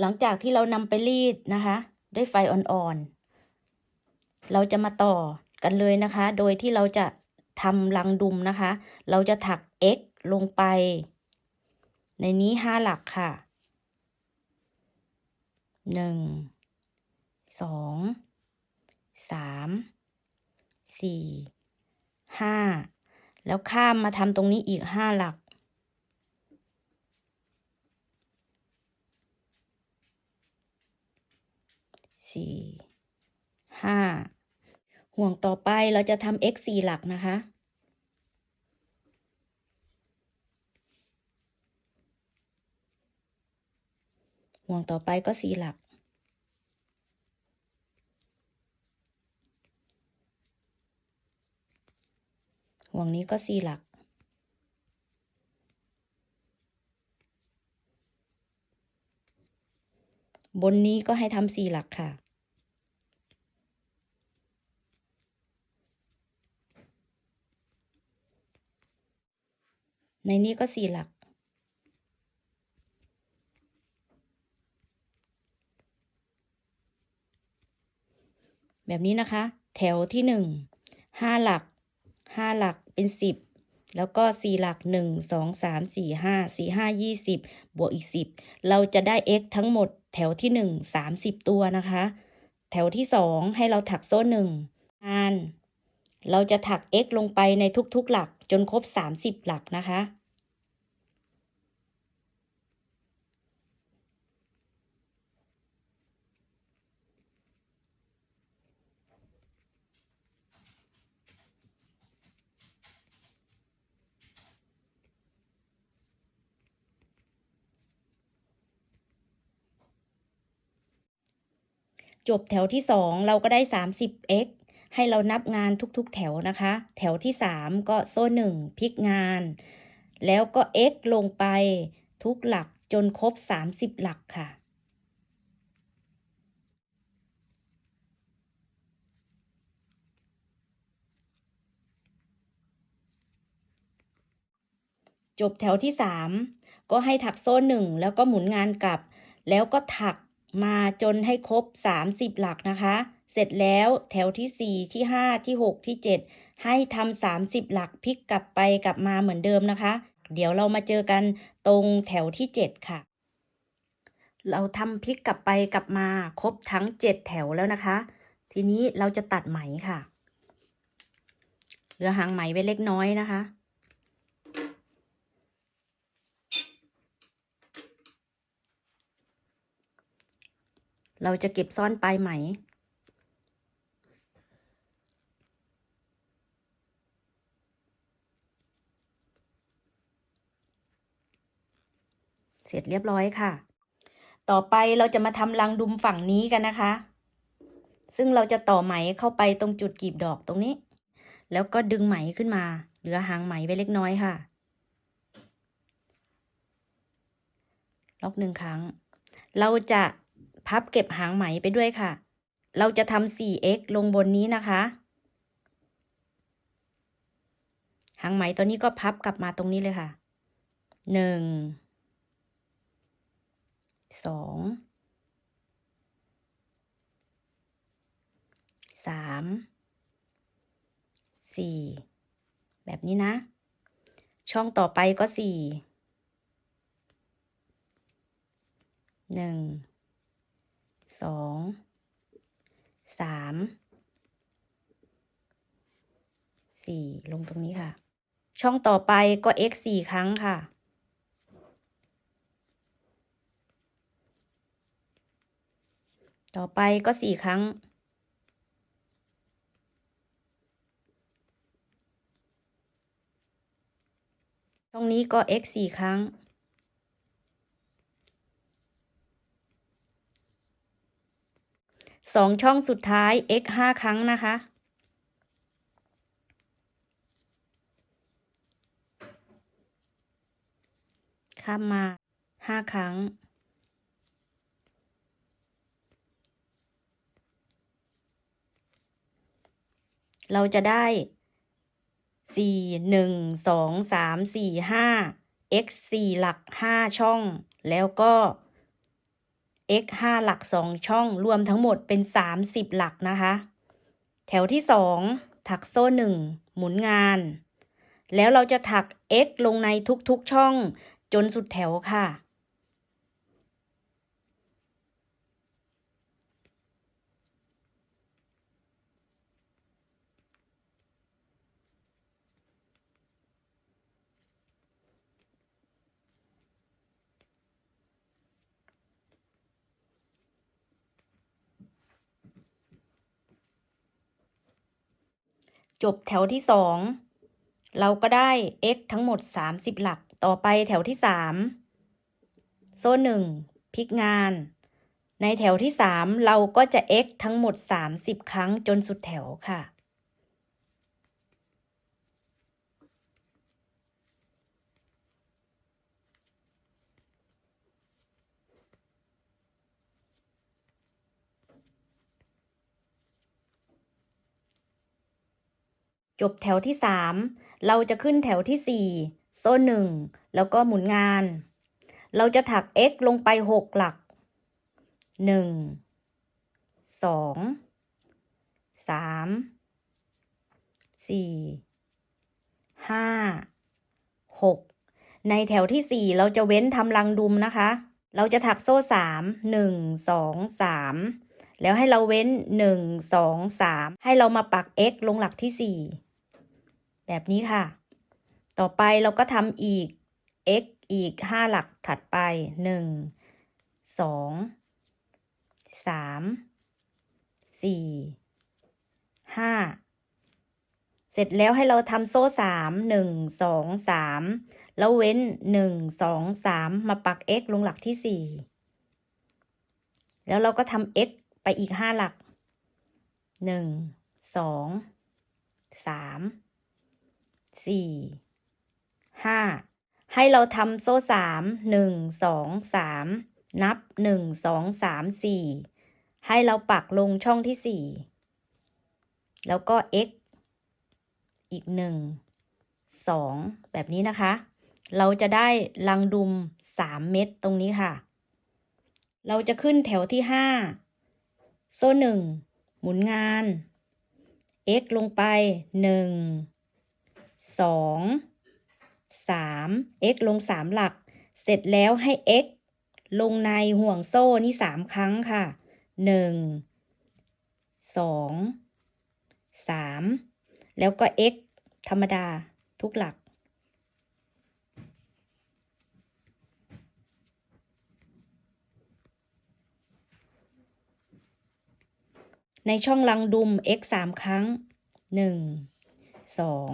หลังจากที่เรานำไปรีดนะคะ ด้วยไฟอ่อนๆ เราจะมาต่อกันเลยนะคะ โดยที่เราจะทำรังดุมนะคะ เราจะถัก x ลงไป ในนี้ห้าหลักค่ะหนึ่งสองสามสี่ห้า แล้วข้ามมาทำตรงนี้อีกห้าหลัก สี่ห้าห่วงต่อไปเราจะทำ x สี่หลักนะคะ ห่วงต่อไปก็สี่หลัก ห่วงนี้ก็สี่หลัก บนนี้ก็ให้ทำสี่หลักค่ะ ในนี้ก็สี่หลักแบบนี้นะคะ แถวที่หนึ่งห้าหลัก ห้าหลักเป็นสิบแล้วก็สี่หลักหนึ่งสองสามสี่ห้าสี่ห้ายี่สิบบวกอีกสิบเราจะได้ x ทั้งหมดแถวที่หนึ่งสามสิบตัวนะคะ แถวที่สองให้เราถักโซ่หนึ่งงานเราจะถัก x ลงไปในทุกๆหลักจนครบสามสิบหลักนะคะ จบแถวที่ 2 เราก็ได้ 30x ให้เรานับงานทุกๆ แถวนะคะ แถวที่ 3 ก็โซ่ 1 พลิกงาน แล้วก็ x ลงไปทุกหลักจนครบ 30 หลักค่ะ จบแถวที่ 3 ก็ให้ถักโซ่ 1 แล้วก็หมุนงานกลับ แล้วก็ถัก มาจนให้ครบ 30 หลักนะคะ เสร็จแล้วแถวที่ 4 ที่ 5 ที่ 6 ที่ 7 ให้ทำ30 หลักพลิกกลับไปกลับมาเหมือนเดิมนะคะ เดี๋ยวเรามาเจอกันตรงแถวที่ 7 ค่ะ เราทำพลิกกลับไปกลับมาครบทั้ง 7 แถวแล้วนะคะ ทีนี้เราจะตัดไหมค่ะ เหลือหางไหมไว้เล็กน้อยนะคะ เราจะเก็บซ่อนปลายไหม เสร็จเรียบร้อยค่ะ ต่อไปเราจะมาทำรังดุมฝั่งนี้กันนะคะ ซึ่งเราจะต่อไหมเข้าไปตรงจุดกลีบดอกตรงนี้ แล้วก็ดึงไหมขึ้นมา เหลือหางไหมไว้เล็กน้อยค่ะล็อกหนึ่งครั้ง เราจะ พับเก็บหางไหมไปด้วยค่ะ เราจะทำ 4x ลงบนนี้นะคะ หางไหมตัวนี้ก็พับกลับมาตรงนี้เลยค่ะหนึ่งสองสามสี่แบบนี้นะ ช่องต่อไปก็สี่หนึ่ง สองสามสี่ลงตรงนี้ค่ะ ช่องต่อไปก็ x สี่ครั้งค่ะ ต่อไปก็สี่ครั้ง ช่องนี้ก็ x สี่ครั้ง สองช่องสุดท้าย x ห้าครั้งนะคะ ข้ามมาห้าครั้ง เราจะได้สี่หนึ่งสองสามสี่ห้า x สี่หลักห้าช่อง แล้วก็ x ห้าหลักสองช่อง รวมทั้งหมดเป็นสามสิบหลักนะคะ แถวที่สองถักโซ่หนึ่งหมุนงาน แล้วเราจะถัก x ลงในทุกๆช่อง จนสุดแถวค่ะ จบแถวที่สองเราก็ได้ x ทั้งหมด 30 หลัก ต่อไปแถวที่สามโซ่หนึ่งพลิกงาน ในแถวที่สามเราก็จะ x ทั้งหมด 30 ครั้งจนสุดแถวค่ะ จ บแถวที่สามเราจะขึ้นแถวที่สี่โซ่หนึ่งแล้วก็หมุนงาน เราจะถัก x ลงไปหกหลักหนึ่งสองสามสี่ห้าหกในแถวที่สี่เราจะเว้นทำรังดุมนะคะ เราจะถักโซ่สามหนึ่งสองสามแล้วให้เราเว้นหนึ่งสองสามให้เรามาปัก x ลงหลักที่สี่ แบบนี้ค่ะ ต่อไปเราก็ทำอีก x อีกห้าหลักถัดไปหนึ่งสองสามสี่ห้าเสร็จแล้วให้เราทำโซ่สามหนึ่งสองสามแล้วเว้นหนึ่งสองสามมาปัก x ลงหลักที่สี่แล้วเราก็ทำ x ไปอีกห้าหลักหนึ่ง สี่ห้าให้เราทำโซ่สามหนึ่งสองสามนับหนึ่งสองสามสี่ให้เราปักลงช่องที่สี่แล้วก็ x อีกหนึ่งสองแบบนี้นะคะ เราจะได้ลังดุมสามเม็ดตรงนี้ค่ะ เราจะขึ้นแถวที่ห้าโซ่หนึ่งหมุนงาน x ลงไปหนึ่ง สองสาม x ลงสามหลัก เสร็จแล้วให้ x ลงในห่วงโซ่นี่สามครั้งค่ะหนึ่งสองสามแล้วก็ x ธรรมดาทุกหลัก ในช่องลังดุม x สามครั้งหนึ่งสอง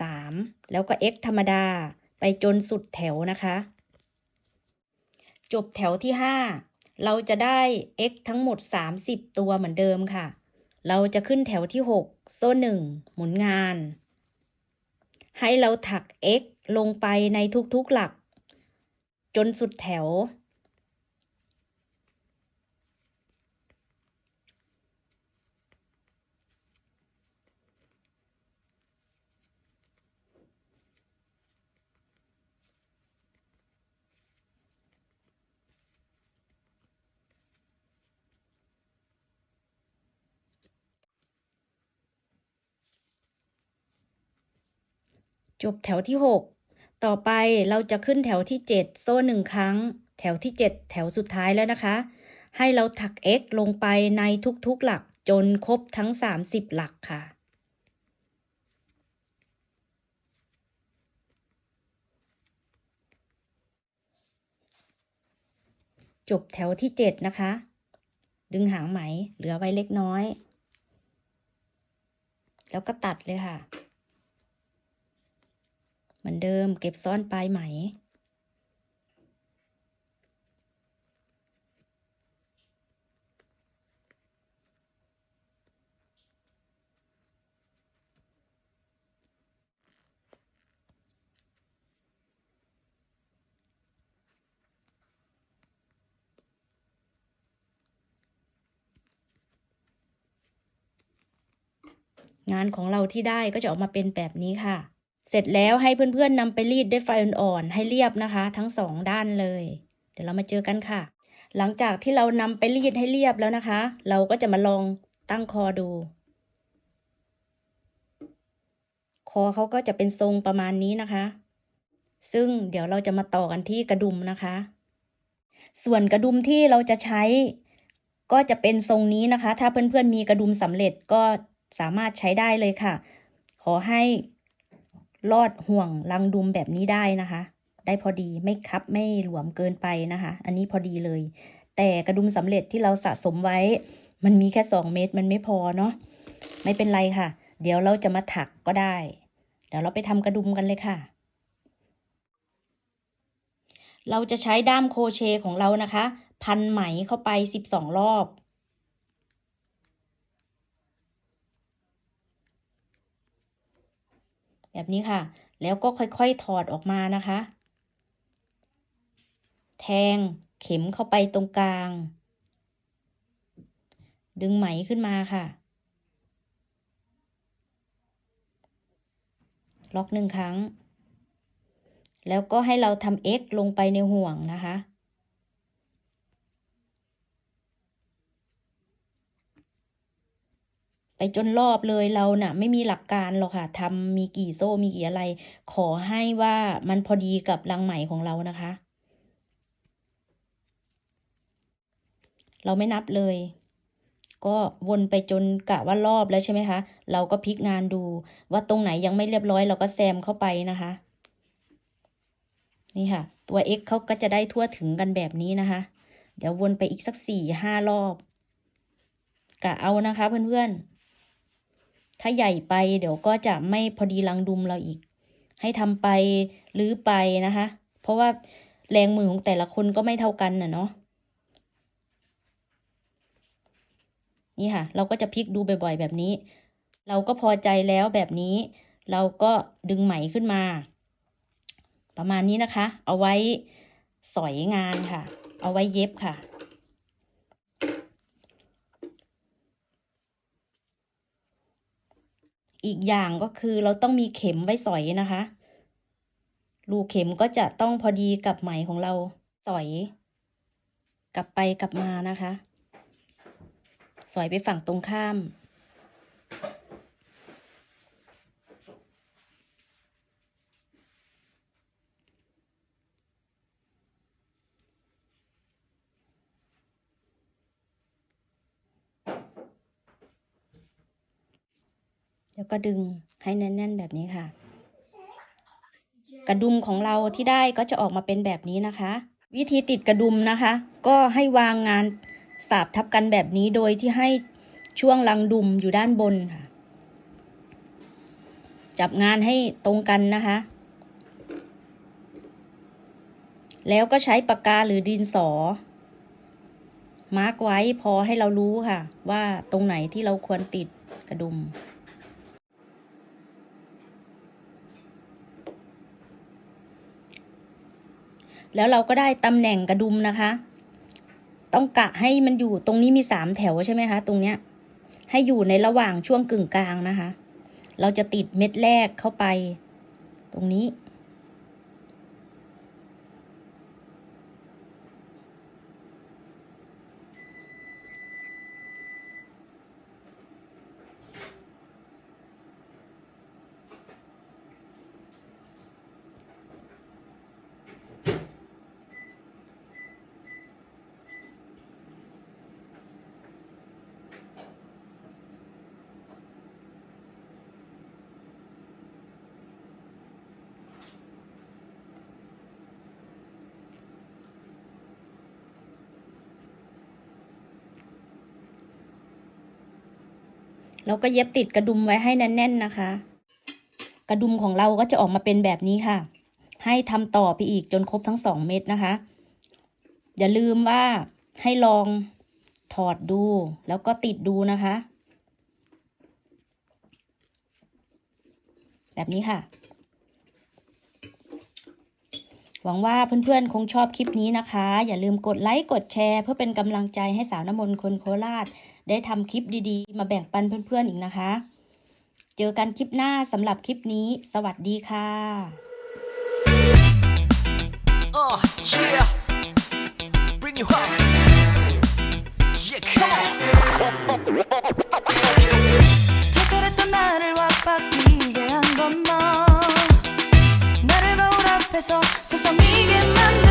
สามแล้วก็ x ธรรมดา ไปจนสุดแถวนะคะ จบแถวที่ห้าเราจะได้ x ทั้งหมด 30 ตัวเหมือนเดิมค่ะ เราจะขึ้นแถวที่ 6 โซ่หนึ่งหมุนงาน ให้เราถัก x ลงไปในทุกๆหลัก จนสุดแถว จบแถวที่ 6 ต่อไปเราจะขึ้นแถวที่ 7 โซ่หนึ่งครั้ง แถวที่ 7 แถวสุดท้ายแล้วนะคะ ให้เราถัก x ลงไปในทุกๆหลักจนครบทั้ง 30 หลักค่ะจบแถวที่ 7 นะคะ ดึงหางไหมเหลือไว้เล็กน้อย แล้วก็ตัดเลยค่ะ มือนเดิมเก็บซ่อนปลายไหม งานของเราที่ได้ก็จะออกมาเป็นแบบนี้ค่ะ เสร็จแล้วให้เพื่อนๆนำไปรีดด้วยไฟอ่อนๆให้เรียบนะคะ ทั้งสองด้านเลย เดี๋ยวเรามาเจอกันค่ะ หลังจากที่เรานำไปรีดให้เรียบแล้วนะคะ เราก็จะมาลองตั้งคอดู คอเขาก็จะเป็นทรงประมาณนี้นะคะ ซึ่งเดี๋ยวเราจะมาต่อกันที่กระดุมนะคะ ส่วนกระดุมที่เราจะใช้ ก็จะเป็นทรงนี้นะคะ ถ้าเพื่อนๆมีกระดุมสำเร็จก็สามารถใช้ได้เลยค่ะ ขอให้ ลอดห่วงรังดุมแบบนี้ได้นะคะ ได้พอดีไม่คับไม่หลวมเกินไปนะคะ อันนี้พอดีเลย แต่กระดุมสำเร็จที่เราสะสมไว้ มันมีแค่ 2 เม็ดมันไม่พอเนาะไม่เป็นไรค่ะ เดี๋ยวเราจะมาถักก็ได้ เดี๋ยวเราไปทำกระดุมกันเลยค่ะเราจะใช้ด้ามโคเชของเรานะคะ พันไหมเข้าไป 12 รอบ แบบนี้ค่ะ แล้วก็ค่อยๆถอดออกมานะคะ แทงเข็มเข้าไปตรงกลาง ดึงไหมขึ้นมาค่ะ ล็อกหนึ่งครั้ง แล้วก็ให้เราทำ X ลงไปในห่วงนะคะ ไปจนรอบเลยเราน่ะ ไม่มีหลักการหรอกค่ะทำมีกี่โซ่มีกี่อะไร ขอให้ว่ามันพอดีกับรังไหมของเรานะคะ เราไม่นับเลย ก็วนไปจนกะว่ารอบแล้วใช่ไหมคะ เราก็พลิกงานดู ว่าตรงไหนยังไม่เรียบร้อย เราก็แซมเข้าไปนะคะ นี่ค่ะ ตัว x เขาก็จะได้ทั่วถึงกันแบบนี้นะคะ เดี๋ยววนไปอีกสักสี่ห้ารอบกะเอานะคะเพื่อนๆ ถ้าใหญ่ไปเดี๋ยวก็จะไม่พอดีรังดุมเราอีก ให้ทำไปหรือไปนะคะ เพราะว่าแรงมือของแต่ละคนก็ไม่เท่ากันน่ะเนาะนี่ค่ะ เราก็จะพลิกดูบ่อยๆแบบนี้ เราก็พอใจแล้วแบบนี้ เราก็ดึงไหมขึ้นมา ประมาณนี้นะคะ เอาไว้สอยงานค่ะ เอาไว้เย็บค่ะ อีกอย่างก็คือเราต้องมีเข็มไว้สอยนะคะ รูเข็มก็จะต้องพอดีกับไหมของเราสอย กลับไปกลับมานะคะ สอยไปฝั่งตรงข้าม แล้วก็ดึงให้แน่นๆแบบนี้ค่ะ กระดุมของเราที่ได้ก็จะออกมาเป็นแบบนี้นะคะ วิธีติดกระดุมนะคะ ก็ให้วางงานสาบทับกันแบบนี้โดยที่ให้ช่วงรังดุมอยู่ด้านบนค่ะ จับงานให้ตรงกันนะคะ แล้วก็ใช้ปากกาหรือดินสอ มาร์กไว้พอให้เรารู้ค่ะ ว่าตรงไหนที่เราควรติดกระดุม แล้วเราก็ได้ตำแหน่งกระดุมนะคะ ต้องกะให้มันอยู่ตรงนี้มีสามแถวใช่ไหมคะ ตรงเนี้ย ให้อยู่ในระหว่างช่วงกึ่งกลางนะคะ เราจะติดเม็ดแรกเข้าไป ตรงนี้ แล้วก็เย็บติดกระดุมไว้ให้แน่นๆนะคะ กระดุมของเราก็จะออกมาเป็นแบบนี้ค่ะ ให้ทำต่อไปอีกจนครบทั้งสองเม็ดนะคะ อย่าลืมว่าให้ลองถอดดูแล้วก็ติดดูนะคะ แบบนี้ค่ะ หวังว่าเพื่อนๆ คงชอบคลิปนี้นะคะ อย่าลืมกดไลค์ กดแชร์ เพื่อเป็นกำลังใจให้สาวน้ำมนต์คนโคราช ได้ทำคลิปดีๆ มาแบ่งปันเพื่อนๆ อีกนะคะ เจอกันคลิปหน้าสำหรับคลิปนี้ สวัสดีค่ะ Oh, yeah. Bring you up. Yeah, come on. 앞에서 서성이게 만나